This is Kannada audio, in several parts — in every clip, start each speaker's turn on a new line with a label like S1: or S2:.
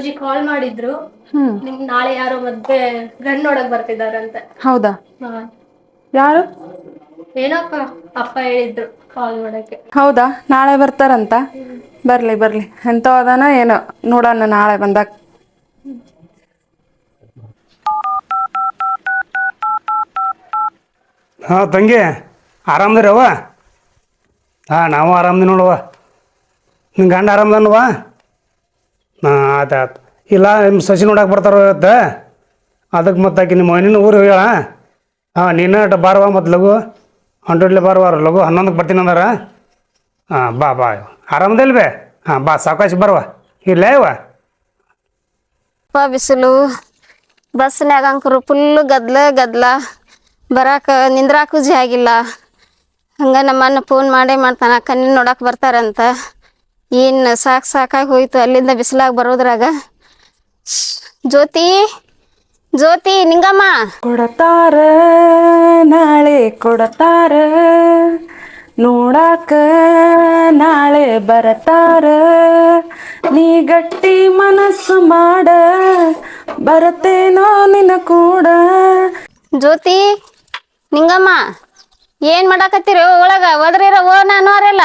S1: ಅಪ್ಪಾಜಿ ಕಾಲ್ ಮಾಡಿದ್ರು. ನಿಮ್ ನಾಳೆ ಯಾರೋ ಮದ್ವೆ ಗಂಡ್ ನೋಡಕ್ ಬರ್ತಿದಾರಂತೆ
S2: ಹೌದಾ?
S1: ಹಾ.
S2: ಯಾರು?
S1: ಏನಪ್ಪ? ಅಪ್ಪ ಹೇಳಿದ್ರು ಕಾಲ್ ಮಾಡಕ್ಕೆ.
S2: ಹೌದಾ? ನಾಳೆ ಬರ್ತಾರಂತ? ಬರ್ಲಿ ಬರ್ಲಿ. ಎಂತ ಅದಾನ ಏನೋ ನೋಡೋಣ ನಾಳೆ ಬಂದಾಗ.
S3: ಹಾ ತಂಗಿ ಆರಾಮದಿರಿ ಅವ್ವ ಹಾ ನಾವು ಆರಾಮದಿ ನೋಡವ್ವ. ನಿನ್ನ ಗಂಡ ಆರಾಮದನವ ಹಾಂ ಆಯ್ತು ಆಯ್ತು ಇಲ್ಲ ನಿಮ್ಮ ಸಸಿ ನೋಡಕ್ಕೆ ಬರ್ತಾರೋ ಇವತ್ತು? ಅದಕ್ಕೆ ಮತ್ತೆ ಆಕಿ ನಿಮ್ಮ ಮಣ್ಣಿನ ಊರು ಹೇಳ. ಹಾಂ, ನೀನು ಬಾರವ ಮತ್ತು ಲಘು ಹಂಡ್ರೆಡ್ಲೆ ಬಾರವ ಲಘು ಹನ್ನೊಂದಕ್ಕೆ ಬರ್ತೀನಿ ಅಂದಾರ. ಹಾಂ, ಬಾ ಬಾ ಆರಾಮದಿಲ್ಲ ಬೇ? ಹಾಂ, ಬಾ, ಸಾವಕಾಶ ಬರುವ ಇಲ್ಲ ಇವ?
S4: ಬಿಸಿಲು. ಬಸ್ನ್ಯಾಗ ಅಂಕರು ಫುಲ್ಲು ಗದ್ಲ ಗದ್ಲ. ಬರಾಕ ನಿಂದ್ರಾಕು ಜಿ ಹಂಗ ನಮ್ಮನ್ನ ಫೋನ್ ಮಾಡೇ ಮಾಡ್ತಾನೆ. ಕಣ್ಣಿನ ನೋಡಕ್ ಬರ್ತಾರಂತ. ಏನು ಸಾಕು ಸಾಕಾಗಿ ಹೋಯ್ತು ಅಲ್ಲಿಂದ ಬಿಸಿಲಾಗ ಬರೋದ್ರಾಗ? ಜ್ಯೋತಿ ಜ್ಯೋತಿ ನಿಂಗಮ್ಮ.
S2: ಕೊಡತಾರ ನಾಳೆ ಕೊಡತಾರ. ನೋಡಾಕ ನಾಳೆ ಬರತಾರ. ನೀ ಗಟ್ಟಿ ಮನಸ್ಸು ಮಾಡ ಬರತೇನೋ ನಿನ್ನ ಕೂಡ.
S4: ಜ್ಯೋತಿ ನಿಂಗಮ್ಮ ಏನ್ ಮಾಡಾಕತ್ತೀರಿ ಒಳಗ? ಹೋದ್ರಿರ ಓ ನಾನು ಅವರೆಲ್ಲ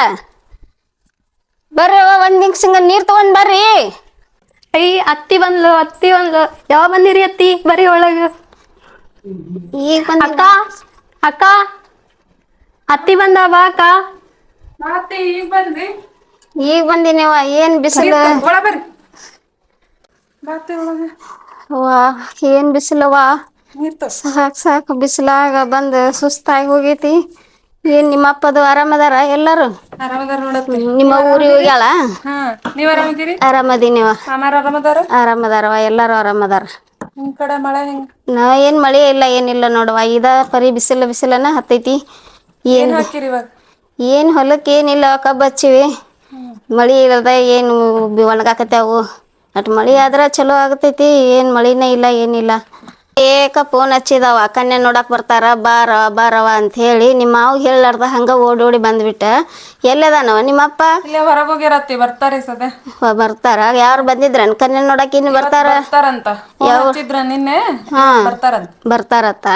S4: ಬರ್ರಿ ಅವ್ವ, ಒಂದ್ ನಿಮಿಷ ನೀರ್ ತಗೊಂಡ್ ಬರ್ರಿ.
S1: ಅಯ್ಯ ಅತ್ತಿ ಬಂದ್ಲು ಅತ್ತಿ ಬಂದ್ಲು. ಯಾವ ಬಂದಿರಿ ಅತ್ತಿ? ಬರೀ ಒಳಗ.
S4: ಈಗ ಬಂದ
S1: ಅಕ್ಕ ಅಕ್ಕ. ಅತ್ತಿ ಬಂದವ ಅಕ್ಕ.
S2: ಮತ್ತೆ ಈಗ ಬಂದ್ರಿ
S4: ಈಗ ಬಂದಿನಿವ ಏನ್ ಬಿಸಿಲು? ವಾ ಏನ್
S2: ತರ್ಸ್.
S4: ಸಾಕ್ ಸಾಕು ಬಿಸಿಲಾಗ ಬಂದ್ ಸುಸ್ತಾಗಿ ಹೋಗೈತಿ. ಏನ್ ನಿಮ್ಮ ಅಪ್ಪದು ಆರಾಮದಾರ ಎಲ್ಲರೂ?
S2: ಆರಾಮದಾರ ನೋಡತ್ತಿ
S4: ನಿಮ್ಮ ಊರಿಗೆ ಹೋಗ್ಯಾಳ
S2: ಹಾ ನೀವ್ ಆರಾಮಿದ್ದೀರಿ
S4: ಆರಾಮದೀನಿವ
S2: ಮಾಮಾರ ಆರಾಮದಾರ
S4: ಆರಾಮದಾರವ ಎಲ್ಲರೂ ಆರಾಮದಾರ
S2: ನಿಮ್ ಕಡೆ ಮಳೆ ಹೆಂಗ್?
S4: ನಾ ಏನ್ ಮಳೆ ಇಲ್ಲ ಏನಿಲ್ಲ ನೋಡವ ಇದ ಪರಿ ಬಿಸಿಲ ಬಿಸಿಲನ ಹತ್ತೈತಿ.
S2: ಏನ್
S4: ಏನ್
S2: ಹಾಕಿರಿ ಇವಾಗ?
S4: ಏನ್ ಹೊಲಕ್ಕೆ ಏನಿಲ್ಲ ಕಬ್ಬು ಹಚ್ಚಿವಿ. ಮಳಿ ಇಲ್ಲದ ಏನು ಒಣಗಾಕತ್ಯಾವು. ಅಟ್ ಮಳಿ ಆದ್ರ ಚಲೋ ಆಗತೈತಿ ಏನ್ ಮಳಿನೇ ಇಲ್ಲ ಏನಿಲ್ಲ. ಏಕ ಫೋನ್ ಹಚ್ಚಿದಾವ ಕನ್ಯಾ ನೋಡಕ್ ಬರ್ತಾರ ಬಾರ ಬಾರವ ಅಂತ ಹೇಳಿ ನಿಮ್ಮ ಮಾವ್ ಹೇಳಾರ್ದ ಹಂಗ ಓಡಿ ಓಡಿ ಬಂದ್ಬಿಟ್ಟ. ಎಲ್ಲದಾನವ ನಿಮ್ಮಪ್ಪ
S2: ಇಲ್ಲೇ ಹೊರಗೋಗಿರತ್ತಿ ಬರ್ತಾರೆ ಸದೆ
S4: ಬರ್ತಾರ? ಯಾರು ಬಂದಿದ್ರನ್? ಕನ್ಯಾ ನೋಡಕ್ ಇನ್ನು ಬರ್ತಾರ?
S2: ಬರ್ತಾರಂತ. ನಿನ್ನೆ ಬರ್ತಾರಂತ.
S4: ಬರ್ತಾರತ್ತ.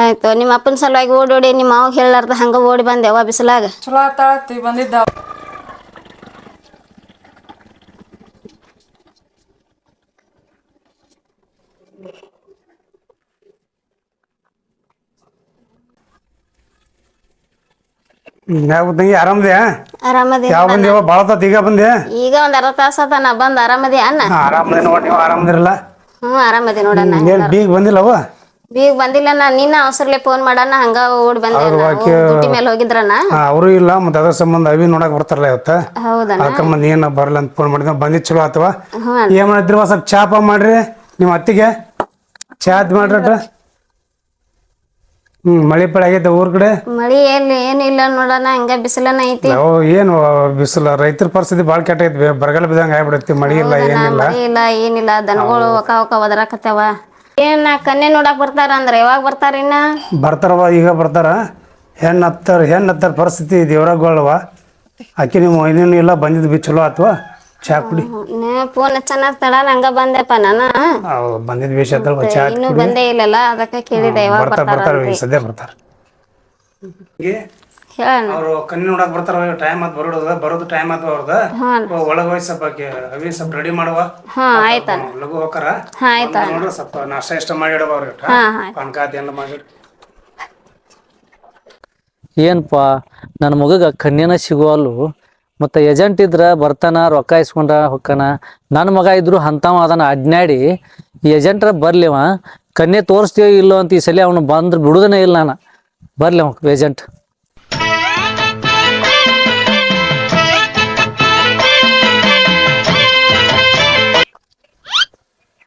S4: ಆಯ್ತು ನಿಮ್ಮ ಅಪ್ಪನ ಸಲುವಾಗಿ ಓಡಿ ಓಡಿ ನಿಮ್ಮ ಮಾವ್ ಹೇಳಾರ್ದ ಹಂಗ ಓಡಿ ಬಂದೆವ ಬಿಸಿಲಾಗ?
S2: ಚಲೋ ಆತಾಳತ್ತಿ ಬಂದಿದ್ದ.
S3: ತಂಗಿ ಆರಾಮದ್ಯಾ
S4: ಆರಾಮದಿ
S3: ಯಾವ ಬಂದೇವ ಭಾಳ ಹೊತ್ತು ಈಗ ಬಂದೆ?
S4: ಈಗ ಒಂದ್ ಅರ್ಧ ತಾಸ ಆತ ನಾ ಬಂದ್ ಆರಾಮದಿ
S3: ಹಾಂ ಆರಾಮದೆ ನೋಡಿ ನೀವು ಆರಾಮದಿರಲ್ಲ
S4: ಹ್ಞೂ ಆರಾಮದಿ ನೋಡಣ್ಣ
S3: ಏನು ಬೀಗ ಬಂದಿಲ್ಲವ
S4: ಬೀಗ ಬಂದಿಲ್ಲ ನಾ ನಿನ್ನ ಅವಸರ್ಲೆ ಫೋನ್ ಮಾಡಣ ಹಂಗ ಓಡ್ ಬಂದೆ
S3: ಅವ್ರು ಆಕೆ-
S4: ಡ್ಯೂಟಿ ಮೇಲೆ ಹೋಗಿದ್ರನ
S3: ಅವರು ಇಲ್ಲ ಮತ್ತೆ ಅದ್ರ ಸಂಬಂಧ ಅವಿ ನೋಡಕ್ ಬರ್ತಾರಲ್ಲ ಇವತ್ತು.
S4: ಹೌದಣ್ಣ
S3: ಅದಕ್ಕೆ ಮಂದಿ ಏನು ಬರಲ್ಲ ಅಂತ ಫೋನ್ ಮಾಡಿದ್ವಿ ಬಂದಿದ್ ಚಲೋ ಆತವ
S4: ಹ್ಞೂ
S3: ಏನು ಮಾಡಿದ್ರಿ? ಸ್ವಲ್ಪ ಚಾಪ ಮಾಡ್ರಿ. ನಿಮ್ಮ ಅತ್ತಿಗೆ. ಚಾ ಅದ್ ಮಾಡ್ರಿ ಅಟ ಮಳೆ ಪಳೆ ಆಗೈತೆ ಊರ್ ಕಡೆ?
S4: ಮಳಿ ಏನ್ ಏನಿಲ್ಲ ನೋಡೋಣ ಹಂಗ ಬಿಸಿಲನ ಐತಿ.
S3: ಓ ಏನು ಬಿಸಿಲು ರೈತರ ಪರಿಸ್ಥಿತಿ ಭಾಳ ಕೆಟ್ಟ ಐತಿ ಬರಗಾಲ ಬಿದ್ದಂಗೆ ಆಗ್ಬಿಡೈತಿ ಮಳಿ ಇಲ್ಲ ಏನಿಲ್ಲ.
S4: ಮಳಿ ಇಲ್ಲ ಏನಿಲ್ಲ ದನಗಳು ಒಕ ಒಕ ಒದರಾಕತ್ತವ. ಏನ್ ಕನ್ನೆ ನೋಡಕ್ ಬರ್ತಾರ ಅಂದ್ರೆ ಯಾವಾಗ ಬರ್ತಾರ ಇನ್ನ?
S3: ಬರ್ತಾರವ ಈಗ ಬರ್ತಾರ. ಹೆಣ್ಣು ಹತ್ತಾರ ಹೆಣ್ಣು ಹತ್ತಾರ ಪರಿಸ್ಥಿತಿ ದೇವ್ರಾಗ ಆಕೆ ನೀವು ಇನ್ನೇನು ಇಲ್ಲ ಬಂದಿದ್ದು ಬಿ ಚಲೋ ಆತ್ವ. ಚಾ ಕುಡಿ.
S4: ಫೋನ್ ಚೆನ್ನಾಗ್ ತಡ ಹಂಗ ಬಂದೆಪ್ಪ ನಾನು.
S3: ವಿಷಯ ಚಾ
S4: ಇನ್ನೂ ಬಂದೇ ಇಲ್ಲಲ್ಲ ಅದಕ್ಕೆ ಕೇಳಿದೆ ಯಾವಾಗ
S3: ಬರ್ತಾರ
S4: ಬರ್ತಾರ
S3: ಬರ್ತಾರ ಈಗ ಸದ್ಯ ಬರ್ತಾರ. ಅವರು ಕಣ್ಣಿ ನೋಡಕ್ ಬರ್ತಾರ ಟೈಮ್ ಆತ್ ಬರೋದ ಬರೋದು ಟೈಮ್ ಆತ್ ಅವ್ರದ. ಒಳಗ್ ಹೋಗಿ ಸ್ವಲ್ಪ ಆಕಿ ಅವಿ ಸ್ವಲ್ಪ ರೆಡಿ ಮಾಡುವ. ಲಘು ಹೋಗಾರ ನೋಡ್ರಿ ಸ್ವಲ್ಪ ನಾಷ್ಟ ಇಷ್ಟ ಮಾಡಿ ಇಡವ ಅವ್ರಿಗೆ
S4: ಹಾ. ಹಾ
S3: ಪಾನ್ಕಾತಿ ಎಲ್ಲ ಮಾಡಿ.
S5: ಏನಪ್ಪ ನನ್ನ ಮಗಗೆ ಕನ್ಯನ ಸಿಗುವಲ್ಲು ಮತ್ತು ಏಜೆಂಟ್ ಇದ್ರೆ ಬರ್ತಾನ, ರೊಕ್ಕ ಇಸ್ಕೊಂಡ ಹೊಕ್ಕನ. ನನ್ನ ಮಗ ಇದ್ರು ಅಂಥವ ಅದನ್ನ ಅಡ್ನಾಡಿ ಏಜೆಂಟ್ರ ಬರ್ಲಿವ ಕನ್ಯೆ ತೋರಿಸ್ತೀವೋ ಇಲ್ಲೋ ಅಂತ ಈ ಸಲ ಅವನು ಬಂದ್ರೆ ಬಿಡುದನೇ ಇಲ್ಲ ನಾನು. ಬರ್ಲಿ ಅವ ಏಜೆಂಟ್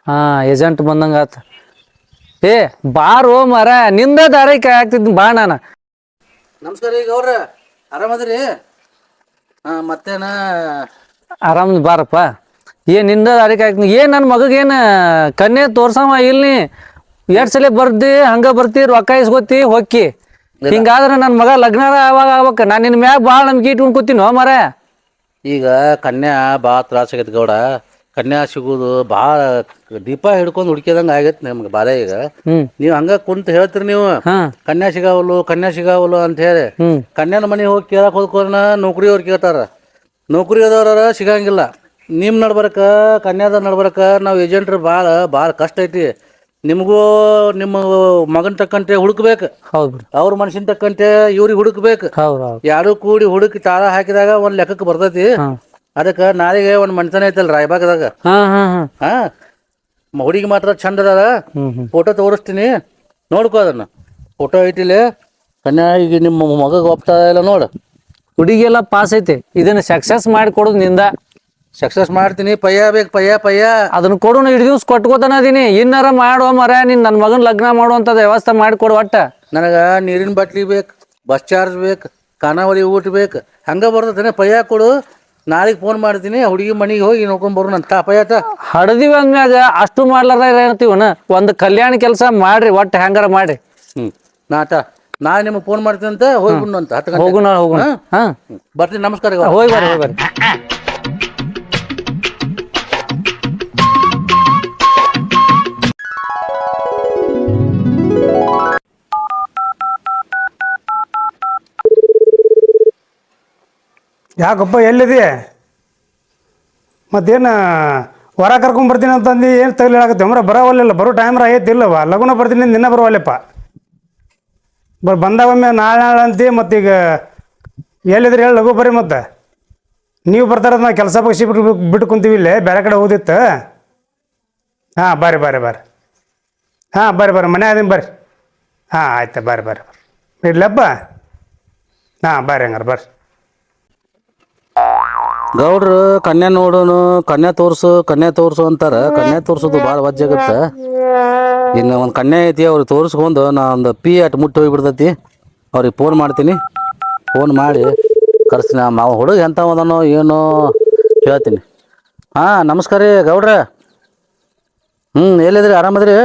S5: ಹಾ ಏಜೆಂಟ್ ಬಂದಂಗ ಆತ. ಏ, ಬಾರೋ ಮರ ನಿಂದ ದಾರಿ ಆಗ್ತಿದ್ ಬಾ ನಾನು.
S6: ನಮಸ್ಕಾರ ಈಗ ಅವ್ರ ಆರಾಮದ್ರಿ ಮತ್ತೇನ?
S5: ಆರಾಮ್ ಬಾರಪ್ಪ. ಏನ್ನಿಂದ ಅದಕ್ಕೆ ಆಗ್ತೀನಿ ಏನ್ ನನ್ನ ಮಗಗೇನ ಕನ್ನೆ ತೋರ್ಸವ ಇಲ್ಲಿ ಎರಡ್ ಸಲ ಬರ್ದಿ ಹಂಗ ಬರ್ತಿ ರೊಕ್ಕ ಇಸ್ಕೊತಿ ಹೊಕ್ಕಿ. ಹಿಂಗಾದ್ರೆ ನನ್ನ ಮಗ ಲಗ್ನ ಅವಾಗ ಆಗ್ಬೇಕ. ನಾನು ನಿನ್ನ ಮ್ಯಾಗ ಭಾಳ ನಂಬಿಕೆ ಇಟ್ಕೊಂಡ್ ಕೂತೀನಿ ಮರ
S6: ಈಗ ಕನ್ಯಾ ಭಾಳ ತ್ರಾಸ ಆಗೈತಿ ಗೌಡ. ಕನ್ಯಾ ಸಿಗೋದು ಭಾಳ ದೀಪ ಹಿಡ್ಕೊಂಡು ಹುಡುಕಿದಂಗ ಆಗೈತೆ ನಮ್ಗೆ ಬಾಧೆ ಈಗ. ನೀವು ಹಂಗ ಕುಂತ ಹೇಳ್ತೀರಿ ನೀವು. ಕನ್ಯಾ ಸಿಗಾವಲು ಕನ್ಯಾ ಸಿಗಾವಲು ಅಂತ ಹೇಳಿ. ಕನ್ಯಾನ ಮನೆ ಹೋಗಿ ಕೇಳಕ್ ಹೋದ್ಕೋನ ನೌಕರಿಯವ್ರು ಕೇಳ್ತಾರ. ನೌಕರಿ ಅದವ್ರ ಸಿಗಂಗಿಲ್ಲ. ನಿಮ್ಮ ನಡ್ಬರಕ ಕನ್ಯಾದ ನಡ್ಬರಕ ನಾವು ಏಜೆಂಟ್ರು ಭಾಳ ಭಾಳ ಕಷ್ಟ ಐತಿ. ನಿಮಗೂ ನಿಮ್ಮ ಮಗನ ತಕ್ಕಂತೆ ಹುಡುಕ್ಬೇಕು. ಅವ್ರ ಮನುಷ್ಯನ ತಕ್ಕಂತೆ ಇವ್ರಿಗೆ ಹುಡುಕ್ಬೇಕು. ಯಾರು ಕೂಡಿ ಹುಡುಕಿ ತಾಳ ಹಾಕಿದಾಗ ಒಂದು ಲೆಕ್ಕಕ್ಕೆ ಬರ್ತೈತಿ. ಅದಕ್ಕೆ ನಾಳೆಗೆ ಒಂದು ಮನ್ಸನ ಐತಲ್ಲ ರಾಯಬಾಗದಾಗ.
S5: ಹಾ ಹಾ ಹಾ.
S6: ಹುಡುಗಿ ಮಾತ್ರ ಚಂದ ಅದಾರ ಫೋಟೋ ತೋರಿಸ್ತೀನಿ. ನೋಡ್ಕೋ ಅದನ್ನ. ಫೋಟೋ ಐತಿಲೆ. ಕನ್ಯಾ ಈಗ ನಿಮ್ಮ ಮಗ ಒಪ್ತಾ ಇಲ್ಲ ನೋಡು.
S5: ಹುಡುಗಿಯೆಲ್ಲ ಪಾಸ್ ಐತಿ. ಇದನ್ನ ಸಕ್ಸಸ್ ಮಾಡಿ ಕೊಡೋದು ನಿಂದ.
S6: ಸಕ್ಸಸ್ ಮಾಡ್ತೀನಿ. ಪಯ್ಯ ಬೇಕು ಪಯ್ಯ ಪಯ್ಯ.
S5: ಅದನ್ನ ಕೊಡು ಇಡ್ ದಿವ್ಸ ಕೊಟ್ಕೋತಾನ ಅದೀನಿ. ಇನ್ನಾರ ಮಾಡುವ ಮರ ನೀನ್ ನನ್ನ ಮಗನ ಲಗ್ನ ಮಾಡುವಂಥದ್ದು ವ್ಯವಸ್ಥೆ ಮಾಡಿಕೊಡು ಒಟ್ಟ.
S6: ನನಗೆ ನೀರಿನ ಬಟ್ಲಿ ಬೇಕು ಬಸ್ ಚಾರ್ಜ್ ಬೇಕು ಖಾನಾವಳಿ ಊಟ ಬೇಕು. ಹಂಗೆ ಬರ್ತೈತೆ ಪಯ್ಯ ಕೊಡು. ನಾಳೆಗೆ ಫೋನ್ ಮಾಡ್ತೀನಿ ಹುಡುಗಿ ಮನೆಗೆ ಹೋಗಿ ನೋಡ್ಕೊಂಡ್ ಬರೋಣ ಅಂತ ಅಪಾಯತ
S5: ಹಡದಿವ ಅಂದ್ಮ್ಯಾಗ ಅಷ್ಟು ಮಾಡ್ಲಾರ ಏನಂತೀವನ ಒಂದ್ ಕಲ್ಯಾಣ ಕೆಲಸ ಮಾಡ್ರಿ ಒಟ್ಟು ಹೆಂಗಾರ ಮಾಡ್ರಿ.
S6: ಹ್ಮ್. ನಾಟ ನಾಳೆ ನಿಮಗೆ ಫೋನ್ ಮಾಡ್ತೀನಿ ಅಂತ ಹೋಗ್ಬಿಡ್ ಅಂತ ಹತ್ತು ಗಂಟೆ
S5: ಹೋಗುಣ ಹೋಗುಣ. ಹಾ?
S6: ಬರ್ತೀನಿ ನಮಸ್ಕಾರ.
S5: ಹೋಗಿ ಬರ್ರಿ ಹೋಗಿ ಬರ್ರಿ.
S3: ಯಾಕಪ್ಪ, ಎಲ್ಲಿದೆ? ಮತ್ತೇನು ಹೊರ ಕರ್ಕೊಂಬರ್ತೀನಿ ಅಂತಂದು ಏನು ತಗಲಿ ಹೇಳಕತ್ತೆ ಮರ ಬರೋವಲ್ಲ ಬರೋ ಟೈಮ್ರ ಐತಿಲ್ಲವ ಲಗುನ ಬರ್ತೀನಿ ನಿನ್ನೆ ಬರೋವಲ್ಲಪ್ಪ. ಬರ್ ಬಂದಾಗೊಮ್ಮೆ ನಾಳೆ ನಾಳೆ ಅಂತಿ, ಮತ್ತೀಗ ಎಲ್ಲಿದ್ರೆ ಹೇಳಿ ಲಘು ಬರ್ರಿ ಮತ್ತೆ. ನೀವು ಬರ್ತಾರ ನಾವು ಕೆಲಸ ಪಕ್ಷಿ ಬಿಟ್ಟು ಬಿಟ್ಟು ಕುಂತೀವಿ ಇಲ್ಲೇ ಬೇರೆ ಕಡೆ ಹೋದಿತ್ತು. ಹಾಂ ಬರ್ರಿ ಬರ್ರಿ ಬರ್ರಿ ಹಾಂ ಬರ್ರಿ ಬರ್ರಿ ಮನೆ ಅದೀನಿ ಬರ್ರಿ. ಹಾಂ, ಆಯ್ತು ಬರ್ರಿ ಬರ್ರಿ ಬರ್ರಿ ಇಡ್ಲಪ್ಪ? ಹಾಂ ಬರ್ರಿ ಹಂಗಾರೆ ಬರ್ರಿ
S6: ಗೌಡ್ರು ಕನ್ಯಾ ನೋಡೋನು, ಕನ್ಯಾ ತೋರ್ಸು ಕನ್ಯಾ ತೋರ್ಸು ಅಂತಾರ. ಕನ್ಯಾ ತೋರ್ಸೋದು ಭಾಳ ವಜ್ಜಾಗತ್ತ ಇನ್ನು ಒಂದು ಕನ್ಯಾ ಐತಿ ಅವ್ರಿಗೆ ತೋರಿಸ್ಕೊಂಡು ನಾ ಒಂದು ಪಿ ಅಟ್ ಮುಟ್ಟಿ ಹೋಗಿಬಿಡ್ತೈತಿ. ಅವ್ರಿಗೆ ಫೋನ್ ಮಾಡ್ತೀನಿ. ಫೋನ್ ಮಾಡಿ ಕರೆಸ್ತೀನಿ. ಮಾವ ಹುಡುಗ ಎಂಥ ಅದನೋ ಏನೋ ಹೇಳ್ತೀನಿ ಹಾಂ, ನಮಸ್ಕಾರ ರೀ ಗೌಡ್ರ. ಹ್ಞೂ ಎಲ್ಲಿದ್ರಿ? ಆರಾಮದ್ರಿ?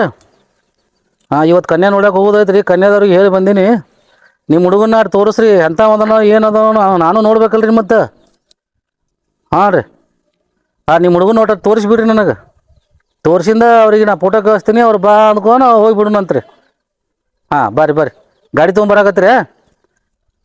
S6: ಹಾಂ ಇವತ್ತು ಕನ್ಯಾ ನೋಡಕ್ಕೆ ಹೋಗೋದೈತ್ರಿ ಕನ್ಯಾದವ್ರಿಗೆ ಹೇಳಿ ಬಂದೀನಿ. ನಿಮ್ಮ ಹುಡುಗನ ತೋರಿಸ್ರಿ. ಎಂಥ ಅದನೋ ಏನದನೋ ನಾನು ನೋಡ್ಬೇಕಲ್ರಿ ಮತ್ತೆ. ಹಾಂ ರೀ. ಹಾಂ ನಿಮ್ಮ ಹುಡುಗನ ಒಟ್ಟು ತೋರಿಸ್ಬಿಡ್ರಿ ನನಗೆ. ತೋರಿಸಿಂದ ಅವ್ರಿಗೆ ನಾ ಫೋಟೋ ಕಳಿಸ್ತೀನಿ, ಅವ್ರು ಬಾ ಅಂದ್ಕೊಂಡು ರೀ ಹಾಂ ಬರ್ರಿ ಬರ್ರಿ ಗಾಡಿ ತೊಗೊಂಬರಾಕತ್ರಿ